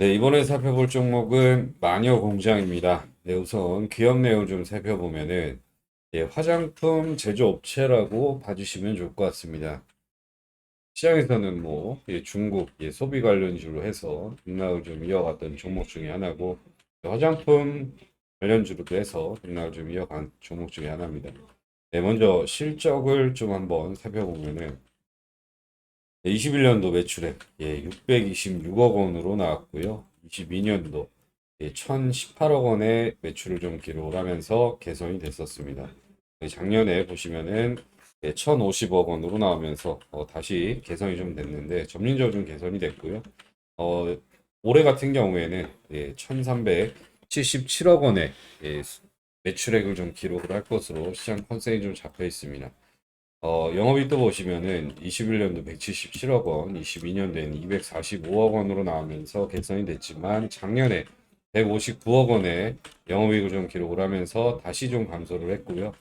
네, 이번에 살펴볼 종목은 마녀 공장입니다. 네, 우선 기업 내용 좀 살펴보면은 예, 화장품 제조업체라고 봐주시면 좋을 것 같습니다. 시장에서는 뭐 예, 중국 예, 소비 관련주로 해서 등락을 좀 이어갔던 종목 중에 하나고 화장품 관련주로도 해서 등락을 좀 이어간 종목 중에 하나입니다. 네, 먼저 실적을 좀 한번 살펴보면은 21년도 매출액 예, 626억 원으로 나왔고요. 22년도 예, 1018억 원의 매출을 좀 기록을 하면서 개선이 됐었습니다. 예, 작년에 보시면은 예, 1050억 원으로 나오면서 어, 다시 개선이 좀 됐는데 점진적으로 좀 개선이 됐고요. 어, 올해 같은 경우에는 예, 1377억 원의 예, 수- 매출액을 좀 기록을 할 것으로 시장 컨센이 좀 잡혀 있습니다. 어, 영업이익도 보시면은 21년도 177억 원, 22년도에는 245억 원으로 나오면서 개선이 됐지만 작년에 159억 원의 영업이익을 좀 기록을 하면서 다시 좀 감소를 했고요.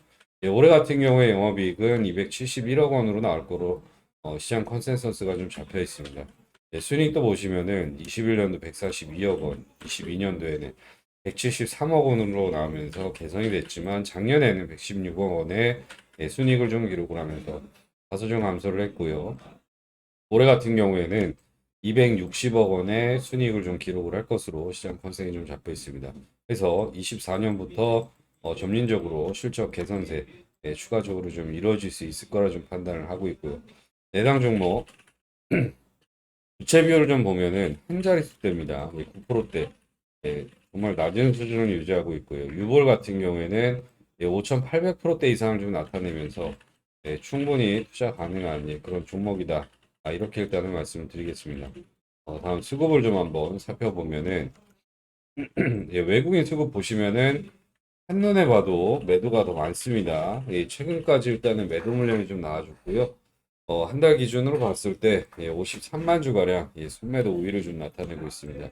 예, 올해 같은 경우에 영업이익은 271억 원으로 나올 거로 어, 시장 컨센서스가 좀 잡혀 있습니다. 예, 순이익도 보시면은 21년도 142억 원, 22년도에는 173억 원으로 나오면서 개선이 됐지만 작년에는 116억 원의 예, 순이익을 좀 기록을 하면서 다소 좀 감소를 했고요. 올해 같은 경우에는 260억 원의 순이익을 좀 기록을 할 것으로 시장 컨센이 좀 잡혀 있습니다. 그래서 24년부터 어, 점진적으로 실적 개선세 예, 추가적으로 좀 이루어질 수 있을 거라 좀 판단을 하고 있고요. 내당 종목 부채 비율을 좀 보면은 한 자릿수대입니다. 9%대 예, 정말 낮은 수준을 유지하고 있고요. 유볼 같은 경우에는 5,800%대 이상을 좀 나타내면서 예, 충분히 투자 가능한 예, 그런 종목이다. 아, 이렇게 일단은 말씀을 드리겠습니다. 어, 다음 수급을 좀 한번 살펴보면은 예, 외국인 수급 보시면은 한눈에 봐도 매도가 더 많습니다. 예, 최근까지 일단은 매도 물량이 좀 나와줬고요. 어, 한 달 기준으로 봤을 때 예, 53만 주가량 예, 순매도 우위를 좀 나타내고 있습니다.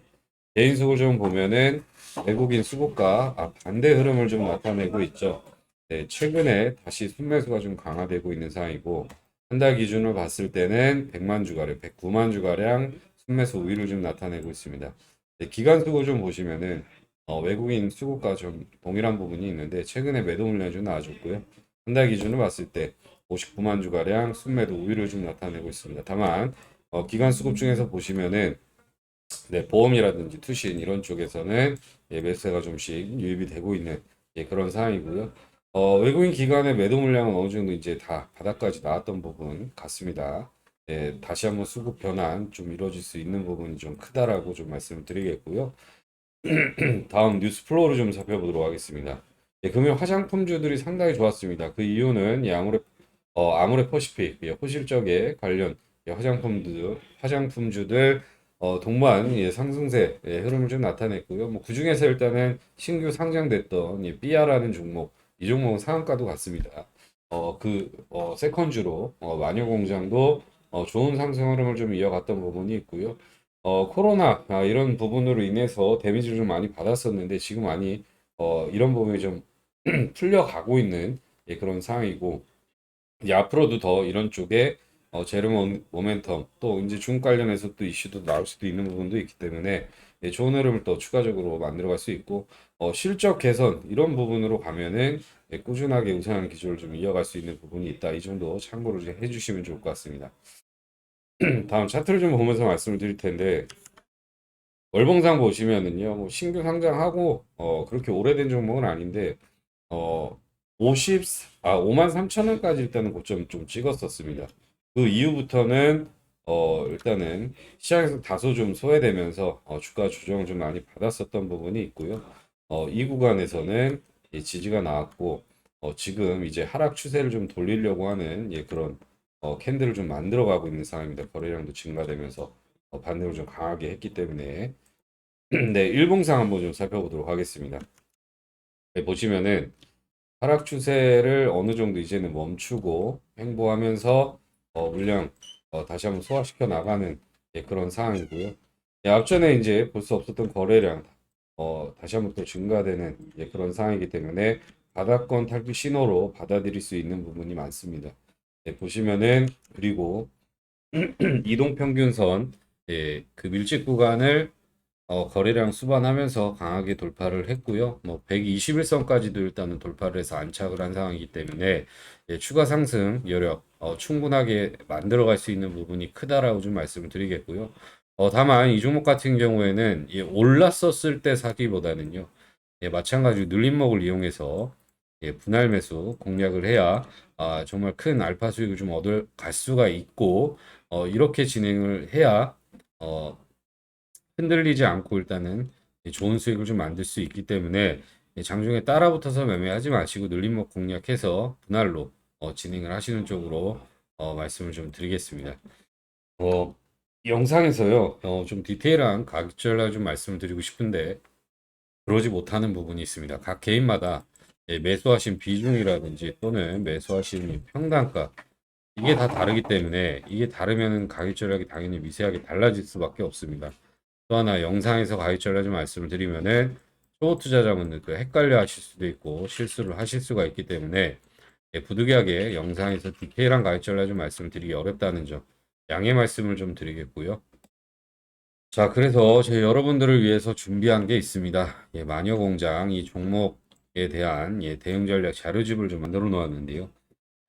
개인 수급을 좀 보면은 외국인 수급과 아, 반대 흐름을 좀 나타내고 있죠. 네, 최근에 다시 순매수가 좀 강화되고 있는 상황이고 한 달 기준으로 봤을 때는 100만 주가량, 109만 주가량 순매수 우위를 좀 나타내고 있습니다. 네, 기간 수급 좀 보시면은 어, 외국인 수급과 좀 동일한 부분이 있는데 최근에 매도 물량이 좀 나와줬고요. 한 달 기준으로 봤을 때 59만 주가량 순매도 우위를 좀 나타내고 있습니다. 다만 어, 기간 수급 중에서 보시면은 네, 보험이라든지 투신 이런 쪽에서는 예, 매수세가 좀씩 유입이 되고 있는 예, 그런 상황이고요. 어, 외국인 기관의 매도 물량은 어느 정도 이제 다 바닥까지 나왔던 부분 같습니다. 예, 다시 한번 수급 변환 좀 이루어질 수 있는 부분이 좀 크다라고 좀 말씀을 드리겠고요. 다음 뉴스 플로우를 좀 살펴보도록 하겠습니다. 예, 금융 화장품주들이 상당히 좋았습니다. 그 이유는 예, 아무래 어, 아모레 퍼시픽 예, 호실적에 관련 예, 화장품들 화장품주들 어, 동반 예, 상승세 예, 흐름을 좀 나타냈고요. 뭐 그중에서 일단은 신규 상장됐던 예, 삐아라는 종목 이 종목은 상한가도 같습니다. 어, 그 어, 세컨주로 어, 마녀공장도 어, 좋은 상승 흐름을 좀 이어갔던 부분이 있고요. 어, 코로나 아, 이런 부분으로 인해서 데미지를 좀 많이 받았었는데 지금 많이 어, 이런 부분이 좀 풀려가고 있는 예, 그런 상황이고 이제 앞으로도 더 이런 쪽에 어, 제로 모- 모멘텀 또 이제 중국 관련해서 또 이슈도 나올 수도 있는 부분도 있기 때문에 예, 좋은 흐름을 또 추가적으로 만들어갈 수 있고 어, 실적 개선 이런 부분으로 가면은 예, 꾸준하게 우상향 기조를 좀 이어갈 수 있는 부분이 있다. 이 정도 참고로 좀 해주시면 좋을 것 같습니다. 다음 차트를 좀 보면서 말씀을 드릴 텐데 월봉상 보시면은요, 뭐 신규 상장하고 어, 그렇게 오래된 종목은 아닌데 어, 50, 아, 5만 3천 원까지 일단은 고점 좀 찍었었습니다. 그 이후부터는 어, 일단은 시장에서 다소 좀 소외되면서 어, 주가 조정을 좀 많이 받았었던 부분이 있고요. 어, 이 구간에서는 이 지지가 나왔고 어, 지금 이제 하락 추세를 좀 돌리려고 하는 예, 그런 어, 캔들을 좀 만들어 가고 있는 상황입니다. 거래량도 증가되면서 어, 반등을 좀 강하게 했기 때문에 네, 일봉상 한번 좀 살펴보도록 하겠습니다. 네, 보시면은 하락 추세를 어느 정도 이제는 멈추고 횡보하면서 어, 물량 어, 다시 한번 소화시켜 나가는 예, 그런 상황이고요. 예, 앞전에 이제 볼 수 없었던 거래량 어, 다시 한번 또 증가되는 예, 그런 상황이기 때문에 바닥권 탈피 신호로 받아들일 수 있는 부분이 많습니다. 예, 보시면은 그리고 이동 평균선 예, 그 밀집 구간을 어, 거래량 수반하면서 강하게 돌파를 했고요. 뭐 121선까지도 일단은 돌파를 해서 안착을 한 상황이기 때문에 예, 추가 상승 여력 어, 충분하게 만들어갈 수 있는 부분이 크다라고 좀 말씀을 드리겠고요. 어, 다만 이 종목 같은 경우에는 예, 올랐었을 때 사기보다는요. 예, 마찬가지로 눌림목을 이용해서 예, 분할 매수 공략을 해야 아, 정말 큰 알파 수익을 좀 얻을 갈 수가 있고 어, 이렇게 진행을 해야 어, 흔들리지 않고 일단은 좋은 수익을 좀 만들 수 있기 때문에 장중에 따라붙어서 매매하지 마시고 눌림목 공략해서 분할로 어, 진행을 하시는 쪽으로 어, 말씀을 좀 드리겠습니다. 어, 영상에서요, 어, 좀 디테일한 가격 전략 좀 말씀을 드리고 싶은데 그러지 못하는 부분이 있습니다. 각 개인마다 예, 매수하신 비중이라든지 또는 매수하신 이 평단가 이게 다 다르기 때문에 이게 다르면 가격 전략이 당연히 미세하게 달라질 수밖에 없습니다. 또 하나 영상에서 가격 전략 좀 말씀을 드리면은 초보 투자자분들 도 헷갈려 하실 수도 있고 실수를 하실 수가 있기 때문에 예, 부득이하게 영상에서 디테일한 가격 전략 좀 말씀을 드리기 어렵다는 점 양해 말씀을 좀 드리겠고요. 자, 그래서 제 여러분들을 위해서 준비한 게 있습니다. 예, 마녀 공장 이 종목에 대한 예, 대응 전략 자료집을 좀 만들어 놓았는데요.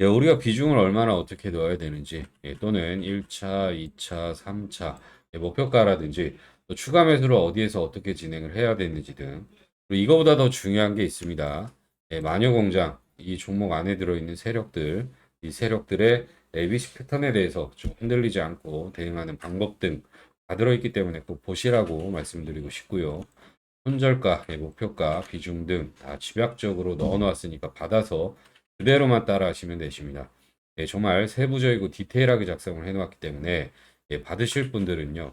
예, 우리가 비중을 얼마나 어떻게 넣어야 되는지 예, 또는 1차, 2차, 3차 예, 목표가라든지 또 추가 매수를 어디에서 어떻게 진행을 해야 되는지 등 그리고 이거보다 더 중요한 게 있습니다. 예, 마녀공장 이 종목 안에 들어있는 세력들 이 세력들의 ABC 패턴에 대해서 좀 흔들리지 않고 대응하는 방법 등 다 들어있기 때문에 꼭 보시라고 말씀드리고 싶고요. 손절가, 예, 목표가, 비중 등 다 집약적으로 넣어 놓았으니까 받아서 그대로만 따라 하시면 되십니다. 예, 정말 세부적이고 디테일하게 작성을 해 놓았기 때문에 예, 받으실 분들은요.